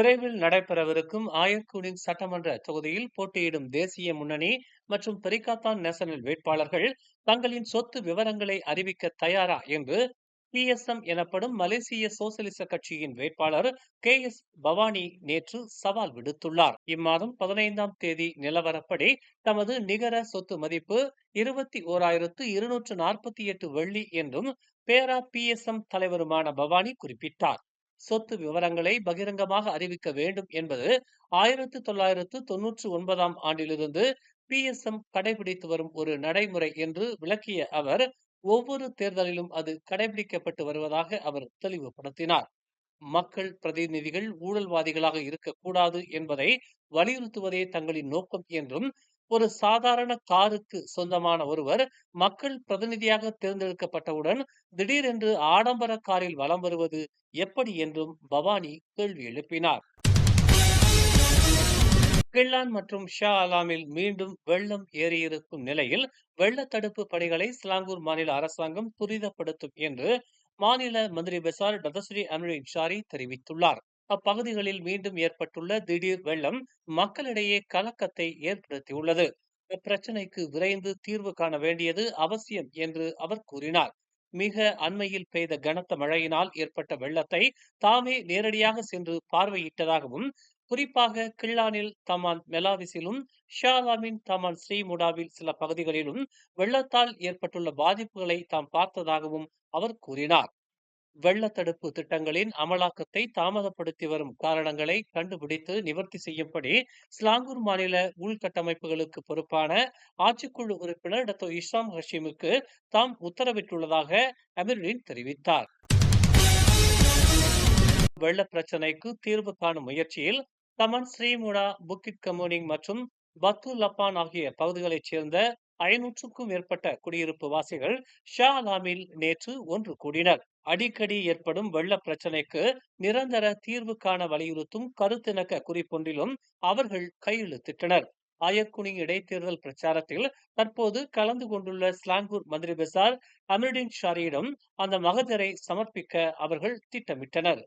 விரைவில் நடைபெறவிருக்கும் ஆயர்குடிங் சட்டமன்ற தொகுதியில் போட்டியிடும் தேசிய முன்னணி மற்றும் பெரிகாத்தான் நேஷனல் வேட்பாளர்கள் தங்களின் சொத்து விவரங்களை அறிவிக்க தயாரா என்று பிஎஸ்எம் எனப்படும் மலேசிய சோசலிச கட்சியின் வேட்பாளர் கே எஸ் பவானி நேற்று சவால் விடுத்துள்ளார். இம்மாதம் பதினைந்தாம் தேதி நிலவரப்படி தமது நிகர சொத்து மதிப்பு இருபத்தி ஓராயிரத்து இருநூற்று நாற்பத்தி எட்டு வெள்ளி என்றும் பேரா பிஎஸ்எம் தலைவருமான பவானி குறிப்பிட்டார். சொத்து விவரங்களை பகிரங்கமாக அறிவிக்க வேண்டும் என்பது ஆயிரத்து தொள்ளாயிரத்து தொன்னூற்று ஒன்பதாம் ஆண்டிலிருந்து பி எஸ் எம் கடைபிடித்து வரும் ஒரு நடைமுறை என்று விளக்கிய அவர் ஒவ்வொரு தேர்தலிலும் அது கடைபிடிக்கப்பட்டு வருவதாக அவர் தெளிவுபடுத்தினார். மக்கள் பிரதிநிதிகள் ஊழல்வாதிகளாக இருக்கக்கூடாது என்பதை வலியுறுத்துவதே தங்களின் நோக்கம் என்றும் ஒரு சாதாரண காருக்கு சொந்தமான ஒருவர் மக்கள் பிரதிநிதியாக தேர்ந்தெடுக்கப்பட்டவுடன் திடீரென்று ஆடம்பர காரில் வலம் வருவது எப்படி என்றும் பவானி கேள்வி எழுப்பினார். கிள்ளான் மற்றும் ஷா அலாமில் மீண்டும் வெள்ளம் ஏறியிருக்கும் நிலையில் வெள்ள தடுப்பு பணிகளை சிலாங்கூர் மாநில அரசாங்கம் துரிதப்படுத்தும் என்று மாநில மந்திரி பெசார் டதஸ்ரீ அனுரின் ஷாரி தெரிவித்துள்ளார். அப்பகுதிகளில் மீண்டும் ஏற்பட்டுள்ள திடீர் வெள்ளம் மக்களிடையே கலக்கத்தை ஏற்படுத்தியுள்ளது. இப்பிரச்சனைக்கு விரைந்து தீர்வு காண வேண்டியது அவசியம் என்று அவர் கூறினார். மிக அண்மையில் பெய்த கனத்த மழையினால் ஏற்பட்ட வெள்ளத்தை தாமே நேரடியாக சென்று பார்வையிட்டதாகவும் குறிப்பாக கிள்ளானில் தமான் மெலாவிசிலும் ஷாலாமின் தமான் ஸ்ரீமுடாவில் சில பகுதிகளிலும் வெள்ளத்தால் ஏற்பட்டுள்ள பாதிப்புகளை தாம் பார்த்ததாகவும் அவர் கூறினார். வெள்ள தடுப்பு திட்டங்களின் அமலாக்கத்தை தாமதப்படுத்தி வரும் காரணங்களை கண்டுபிடித்து நிவர்த்தி செய்யும்படி ஸ்லாங்கூர் மாநில உள்கட்டமைப்புகளுக்கு பொறுப்பான ஆட்சிக்குழு உறுப்பினர் டாக்டர் இஸ்லாம் ஹஷீமுக்கு தாம் உத்தரவிட்டுள்ளதாக அமிருடின் தெரிவித்தார். வெள்ள பிரச்சினைக்கு தீர்வு காணும் முயற்சியில் தமன் ஸ்ரீமுடா புக்கிட் கமோனிங் மற்றும் பத்து லப்பான் ஆகிய பகுதிகளைச் சேர்ந்த ஐநூற்றுக்கும் மேற்பட்ட குடியிருப்பு வாசிகள் ஷா அலாமில் நேற்று ஒன்று கூடினர். அடிக்கடி ஏற்படும் வெள்ள பிரச்சினைக்கு நிரந்தர தீர்வு காண வலியுறுத்தும் கருத்திணக்க குறிப்பொன்றிலும் அவர்கள் கையெழுத்திட்டனர் ஆயர்குனி இடைத்தேர்தல் பிரச்சாரத்தில் தற்போது கலந்து கொண்டுள்ள ஸ்லாங்கூர் மந்திரி பெசார் அமிர்டின் ஷாரியிடம் அந்த மகஜரை சமர்ப்பிக்க அவர்கள் திட்டமிட்டனர்.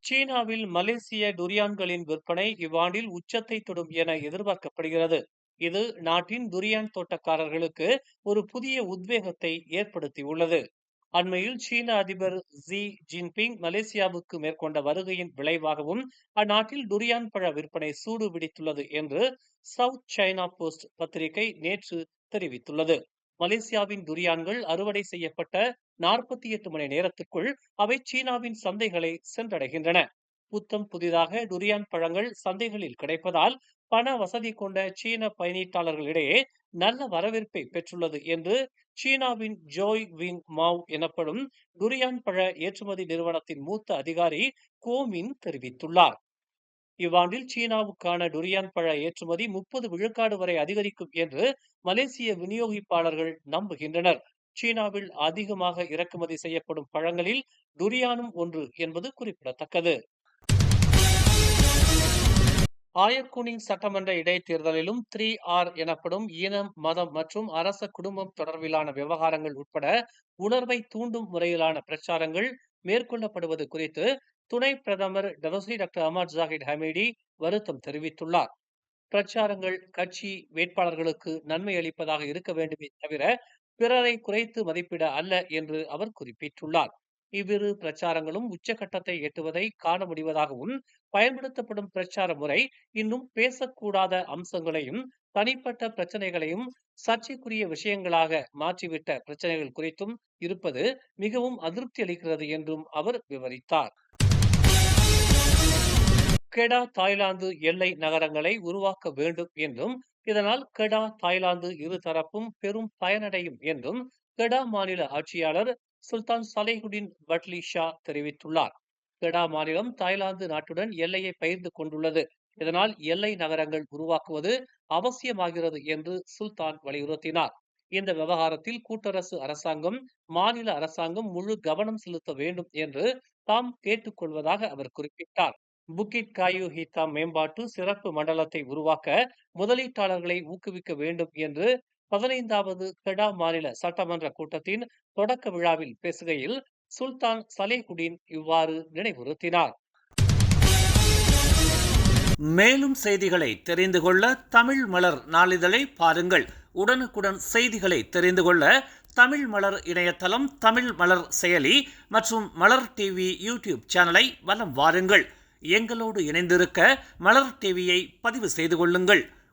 சீனாவில் மலேசிய டுரியான்களின் விற்பனை இவ்வாண்டில் உச்சத்தை தொடும் என எதிர்பார்க்கப்படுகிறது. இது நாட்டின் துரியான் தோட்டக்காரர்களுக்கு ஒரு புதிய உத்வேகத்தை ஏற்படுத்தியுள்ளது. அண்மையில் சீன அதிபர் ஜி ஜின்பிங் மலேசியாவுக்கு மேற்கொண்ட வருகையின் விளைவாகவும் அந்நாட்டில் துரியான் பழ விற்பனை சூடு பிடித்துள்ளது என்று சவுத் சைனா போஸ்ட் பத்திரிகை நேற்று தெரிவித்துள்ளது. மலேசியாவின் துரியான்கள் அறுவடை செய்யப்பட்ட நாற்பத்தி எட்டு மணி நேரத்திற்குள் அவை சீனாவின் சந்தைகளை சென்றடைகின்றன. புத்தம் புதிதாக டுரியான் பழங்கள் சந்தைகளில் கிடைப்பதால் பண வசதி கொண்ட சீன பயணீட்டாளர்களிடையே நல்ல வரவேற்பை பெற்றுள்ளது என்று சீனாவின் ஜோய் விங் மாவ் எனப்படும் டுரியான் பழ ஏற்றுமதி நிறுவனத்தின் மூத்த அதிகாரி கோமின் தெரிவித்துள்ளார். இவ்வாண்டில் சீனாவுக்கான டுரியான் பழ ஏற்றுமதி முப்பது விழுக்காடு வரை அதிகரிக்கும் என்று மலேசிய விநியோகிப்பாளர்கள் நம்புகின்றனர். சீனாவில் அதிகமாக இறக்குமதி செய்யப்படும் பழங்களில் டுரியானும் ஒன்று என்பது குறிப்பிடத்தக்கது. ஆயர்குனிங் சட்டமன்ற இடைத்தேர்தலிலும் த்ரீ ஆர் எனப்படும் இனம் மதம் மற்றும் அரச குடும்பம் தொடர்பிலான விவகாரங்கள் உட்பட உணர்வை தூண்டும் முறையிலான பிரச்சாரங்கள் மேற்கொள்ளப்படுவது குறித்து துணை பிரதமர் Datuk Seri doctor Ahmad Zahid Hamidi வருத்தம் தெரிவித்துள்ளார். பிரச்சாரங்கள் கட்சி வேட்பாளர்களுக்கு நன்மை அளிப்பதாக இருக்க வேண்டுமே தவிர பிறரை குறைத்து மதிப்பிட அல்ல என்று அவர் குறிப்பிட்டுள்ளார். இவ்விரு பிரச்சாரங்களும் உச்சகட்டத்தை எட்டுவதை காண முடிவதாகவும் பயன்படுத்தப்படும் பிரச்சார முறை இன்னும் பேசக்கூடாத அம்சங்களையும் தனிப்பட்ட பிரச்சனைகளையும் சர்ச்சைக்குரிய விஷயங்களாக மாற்றிவிட்ட பிரச்சனைகள் குறித்தும் இருப்பது மிகவும் அதிருப்தி அளிக்கிறது என்றும் அவர் விவரித்தார். கெடா தாய்லாந்து எல்லை நகரங்களை உருவாக்க வேண்டும் என்றும் இதனால் கெடா தாய்லாந்து இருதரப்பும் பெரும் பயனடையும் என்றும் கெடா மாநில ஆட்சியாளர் சுல்தான் சலேஹுடின் பட்லி ஷா தெரிவித்துள்ளார். கெடா மாநிலம் தாய்லாந்து நாட்டுடன் எல்லையை பகிர்ந்து கொண்டுள்ளது. இதனால் எல்லை நகரங்கள் உருவாக்குவது அவசியமாகிறது என்று சுல்தான் வலியுறுத்தினார். இந்த விவகாரத்தில் கூட்டரசு அரசாங்கம் மாநில அரசாங்கம் முழு கவனம் செலுத்த வேண்டும் என்று தாம் கேட்டுக்கொள்வதாக அவர் குறிப்பிட்டார். புக்கிட் காயு ஹிதா மேம்பாட்டு சிறப்பு மண்டலத்தை உருவாக்க முதலீட்டாளர்களை ஊக்குவிக்க வேண்டும் என்று பதினைந்தாவது கெடா மாநில சட்டமன்ற கூட்டத்தின் தொடக்க விழாவில் பேசுகையில் சுல்தான் சலேகுடின் இவ்வாறு நினைவுறுத்தினார். மேலும் செய்திகளை தெரிந்து கொள்ள தமிழ் மலர் நாளிதழை பாருங்கள். உடனுக்குடன் செய்திகளை தெரிந்து கொள்ள தமிழ் மலர் இணையதளம் தமிழ் மலர் செயலி மற்றும் மலர் டிவி யூடியூப் சேனலை வலம் வாருங்கள். எங்களோடு இணைந்திருக்க மலர் டிவியை பதிவு செய்து கொள்ளுங்கள்.